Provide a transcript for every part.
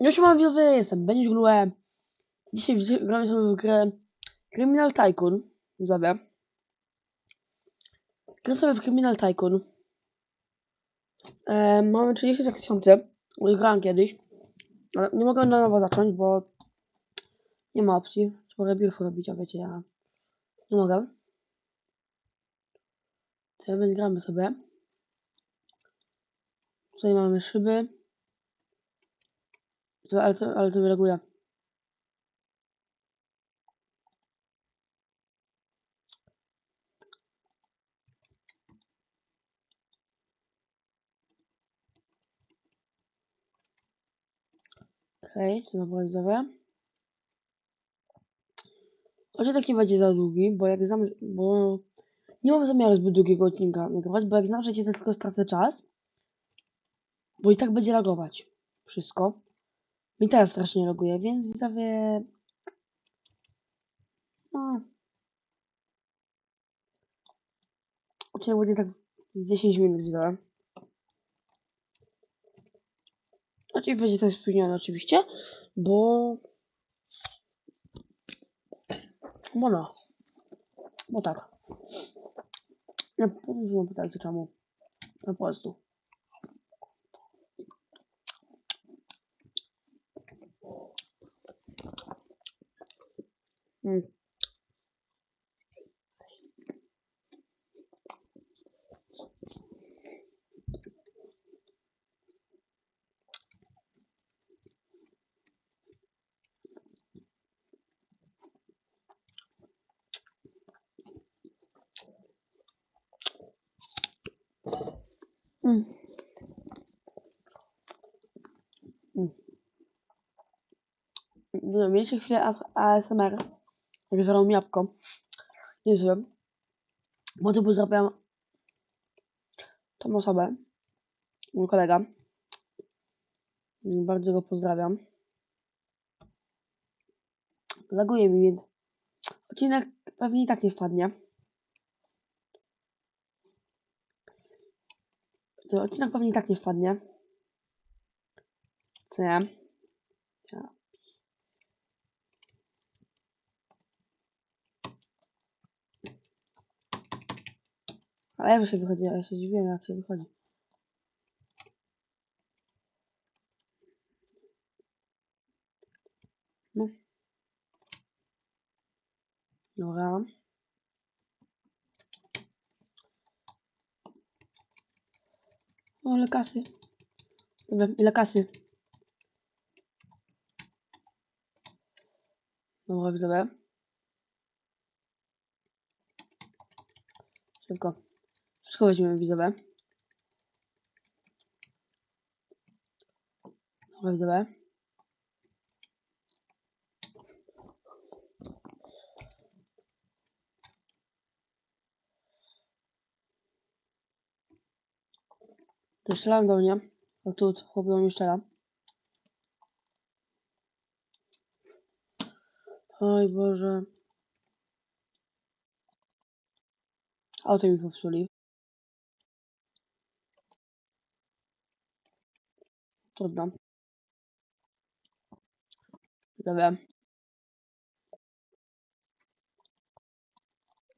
Już mam widzowie, jestem Benisz Grue. Dzisiaj gramy sobie w grę Criminal Tycoon. Widzowie. Gram sobie w Criminal Tycoon. E, mamy 34 tysiące. Już grałem kiedyś. Ale nie mogę na nowo zacząć, bo nie ma opcji. Trzeba rebirth robić, a wiecie, ja nie mogę. To więc gramy sobie. Tutaj mamy szyby. To, ale, to, ale to reaguje. Okej, okay, dobra widzowie. Nie będzie za długi, bo jak znam, bo nie mam zamiaru zbyt długiego odcinka nagrywać, bo jak znam, że to tylko stracę czas, bo i tak będzie reagować wszystko. Mi teraz strasznie reaguje, więc widzowie, no, odcinek będzie tak z 10 minut widzowie. Znaczy będzie też spóźniony oczywiście, bo... Bo no. Bo tak. Ja nie pytajcie czemu. Po prostu. Mm. Mm. Mm. Mieliście chwilę AS ASMR, jak żarą jabłko. Niezłe. Bo to pozdrawiam tą osobę, mój kolega. Bardzo go pozdrawiam. Laguje mi, więc odcinek pewnie i tak nie wpadnie. To odcinek pewnie tak nie wpadnie. Co? Ja. Ale jak się wychodzi? Ja się dziwiłem, jak się wychodzi. No. Dobra. O, ile kasy. Dobra, ile kasy. Dobra, widzowie. Szybko. Wszystko weźmiemy. Dobra. To strzelam do mnie. O tu, chłop do mnie strzela. Oj Boże. Auto mi popsuli. Trudno. Dobra.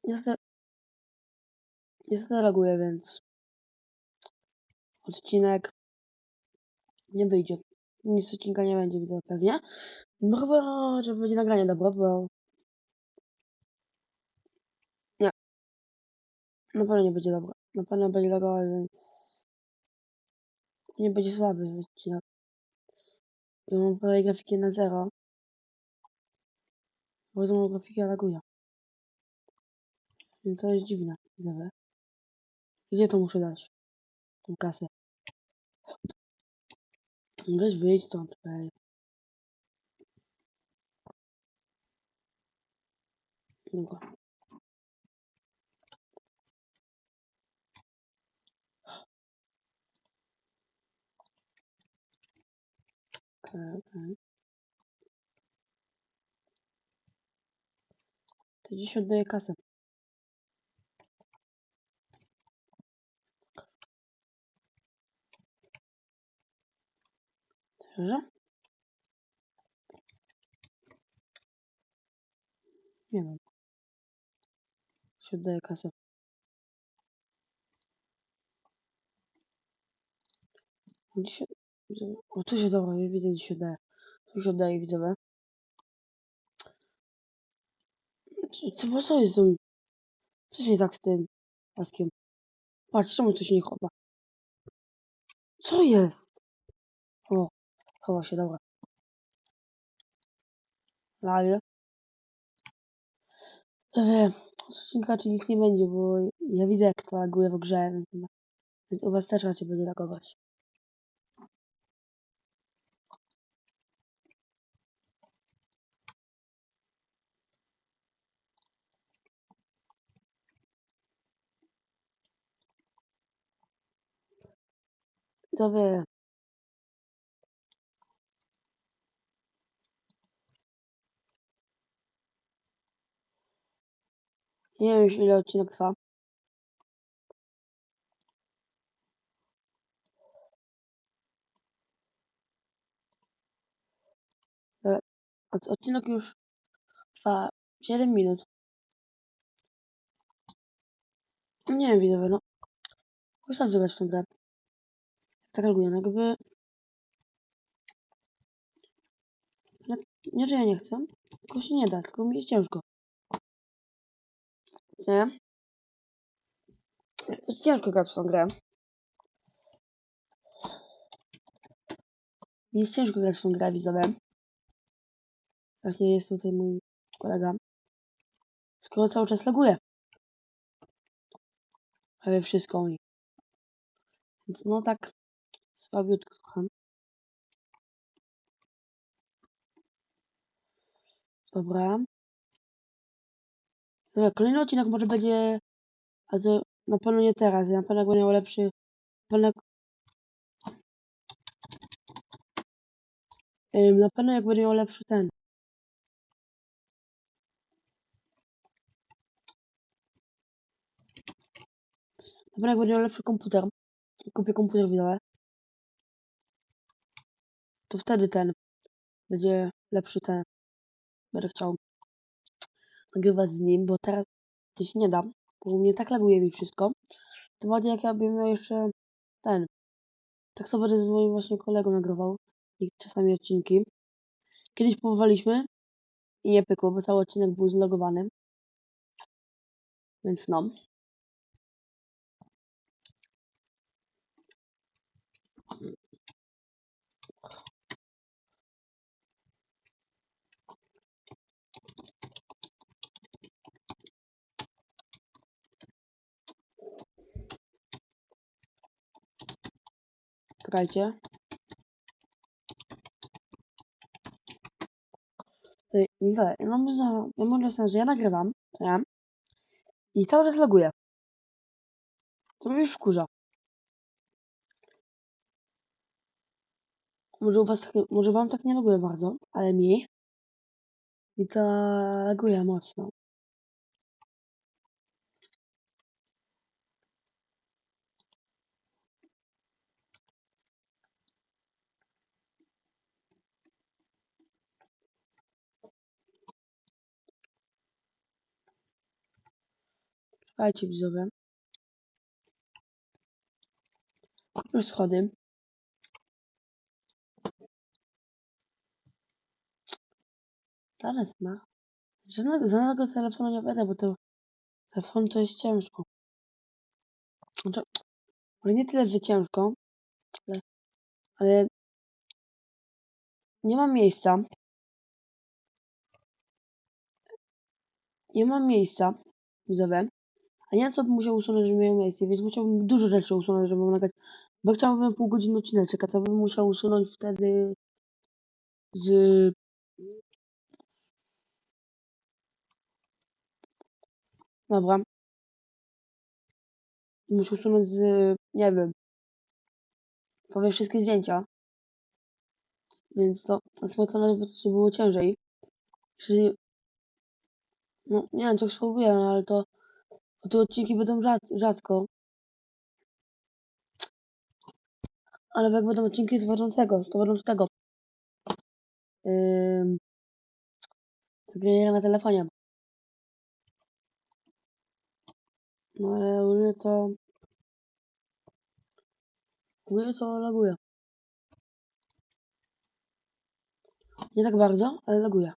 Niestety... Niestety reaguję, więc... Odcinek... Nie wyjdzie. Nic odcinka nie będzie, widzę pewnie. No chyba, że będzie nagranie dobre, bo... Nie. Na pewno nie będzie dobre. Na pewno będzie lagować, więc... Nie będzie słaby odcinek. Ja mam prawie grafikę na zero. Bo tą grafikę laguje. Więc to jest dziwne. Gdzie to muszę dać? Tą kasę. Weź wyjdź stąd, ej. Dobra. Okej, okej. To dziś oddaję szczerze. Nie wiem. Się oddaje kasę. O, tu się dobra, nie widzę, gdzie się daje. Tu się oddaje, widzowie. Co, co, co jest z tym? Co się tak z tym paskiem? Patrz, czemu coś nie chowa? Co jest? O chowa się, dobra. Laje. Eee, odcinka czy nie będzie, bo ja widzę jak to laguje w grze, więc, więc u was też raczej będzie lagować. To wie. Nie wiem już ile odcinek trwa. Od, odcinek już trwa 7 minut. Nie wiem widzowie, no. Chcę zobaczyć tę grę. Tak no jakby... No, nie, że ja nie chcę, tylko się nie da, tylko mi jest ciężko. Nie? Ciężko grać w tą grę. Jest ciężko grać w tą grę, widzowie. Właśnie jest tutaj mój kolega. Skoro cały czas laguje. Prawie wszystko mi. Więc no tak słabiutko słucham. Dobra. Dobra, kolejny odcinek może będzie... Ale to na pewno nie teraz. Na pewno będzie miał lepszy... Na pewno na pewno jak będzie miał lepszy ten. Pewno jak będzie miał lepszy komputer. Kupię komputer widzowy. To wtedy ten. Będzie lepszy ten. Będę chciał nagrywać z nim, bo teraz to nie da. Bo mnie tak laguje mi wszystko. To bardziej jak ja bym miał jeszcze ten. Tak sobie będę z moim właśnie kolegą nagrywał. I czasami odcinki. Kiedyś próbowaliśmy i nie pykło, bo cały odcinek był zlogowany. Więc no. Czekajcie. Nie, ja mam, za- ja mam czasem, że ja nagrywam, ja? I cały czas loguję. To mnie już wkurza. Może u was tak, może wam tak nie loguje bardzo, ale mi mi to laguje mocno. Słuchajcie widzowie. Kupmy schody. Zaraz ma. Żadnego, żadnego telefonu nie będę, bo to telefon to jest ciężko. Znaczy, może nie tyle, że ciężko, ale, ale nie mam miejsca. Nie mam miejsca, widzowie. A nie co bym musiał usunąć, żeby miał miejsce, więc musiałbym dużo rzeczy usunąć, żeby nagrać. Bo chciałbym pół godziny odcineczek, a to bym musiał usunąć wtedy z... Dobra. Muszę usunąć z... nie wiem. Powiem wszystkie zdjęcia. Więc to prostu było ciężej. Czyli... No, nie wiem, co spróbuję, no, ale to... Bo te odcinki będą rzadko. Ale jak będą odcinki z wodzącego, z wodzącego. Yy... Premiera na telefonie. No ale ogólnie to... Ogólnie to laguje. Nie tak bardzo, ale laguje.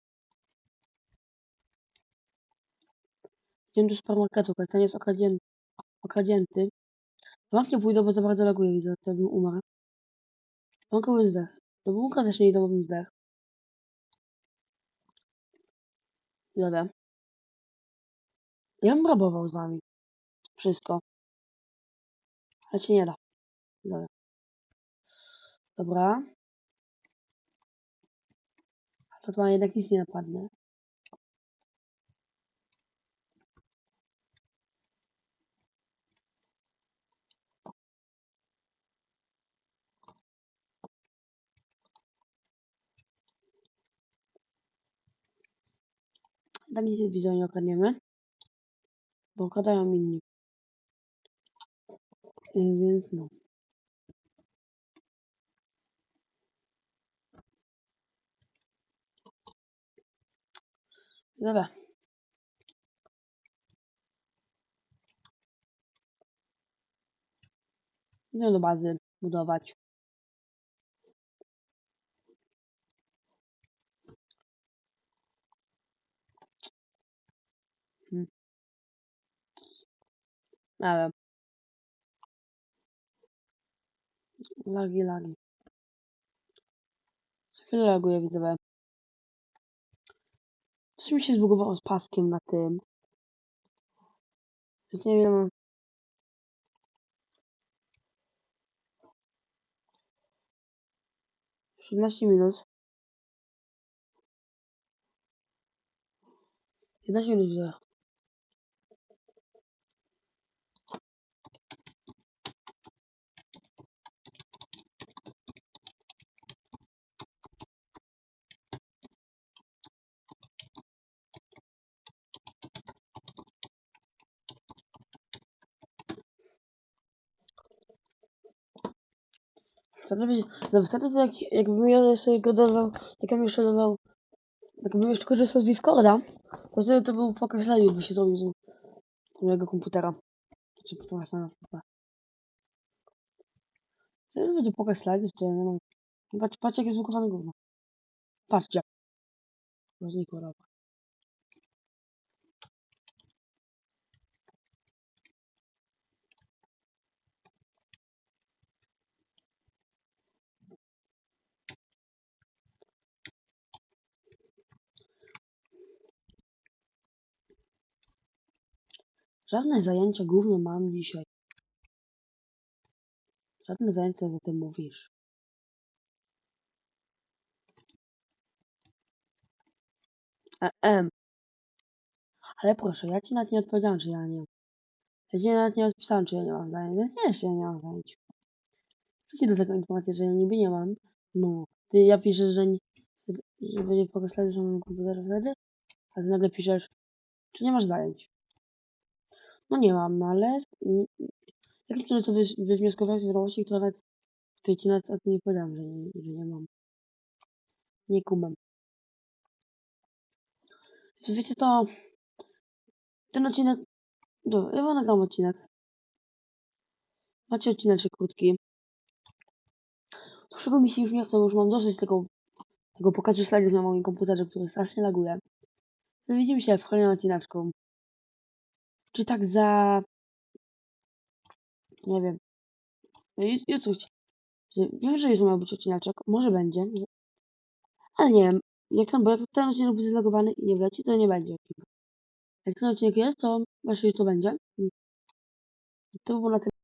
Idziemy do supermarketu, ten jest okradzięty. Bank nie pójdę, bo za bardzo laguje, widzę, to bym umarł. Banka bym zdech. Do bunka też nie idę, bo bym zdech. Jadę. Ja bym rabował z wami. Wszystko. Ale się nie da. Dobra. Dobra. To chyba jednak nic nie napadnę. Tak z widzą nie okradniemy. Bo okradają inni. Yy, Więc no. Dobra. Idę do bazy budować. Ale. Lagi, lagi. Co chwilę laguje, widzę. Coś mi się zbugowało z paskiem na tym. Więc nie wiem. 17 minut. 11 minut by- no wtedy jak, jakbym ja sobie go dodał, jakbym jeszcze dodał, jakbym jeszcze korzystał z Discorda, to wtedy to był pokaz live, by się zrobił z mojego komputera. Czy pokaz na chyba. To będzie pokaz to ja nie mam. Patrz, patrz jak jest zbukowane gówno. Patrzcie. Znikło dobra. Żadne zajęcia gówno mam dzisiaj. Żadne zajęcia, co ty mówisz. Em. Ale proszę, ja ci nawet nie odpowiedziałem, czy ja nie mam. Ja ci nawet nie odpisałem, czy ja nie mam zajęć, więc nie, że ja nie mam zajęć. Ci do tego informacji, że ja niby nie mam? No, ty ja piszę, że, nie, że będzie pokaz live, że mam komputerze wtedy, a ty nagle piszesz, czy nie masz zajęć? No nie mam, no ale mm, jakim cudem to wy- wywnioskowałeś z wiadomości, które nawet, której ci nawet o tym nie powiedziałem, że nie, że nie mam. Nie kumam. Wiecie to, ten odcinek, dobra, ja nagram odcinek. Macie odcinek krótki. Dłuższego mi się już nie chce, bo już mam dosyć tego, tego pokazu slajdów na moim komputerze, który strasznie laguje. No widzimy się w kolejnym odcineczku. Czy tak za... Nie wiem. Ju- Jutro Wiem, że już miał być odcineczek. Może będzie. Ale nie wiem. Jak tam, bo jak ten odcinek będzie zalogowany i nie wleci, to nie będzie. Jak ten odcinek jest, to właśnie to będzie. To by było na tyle.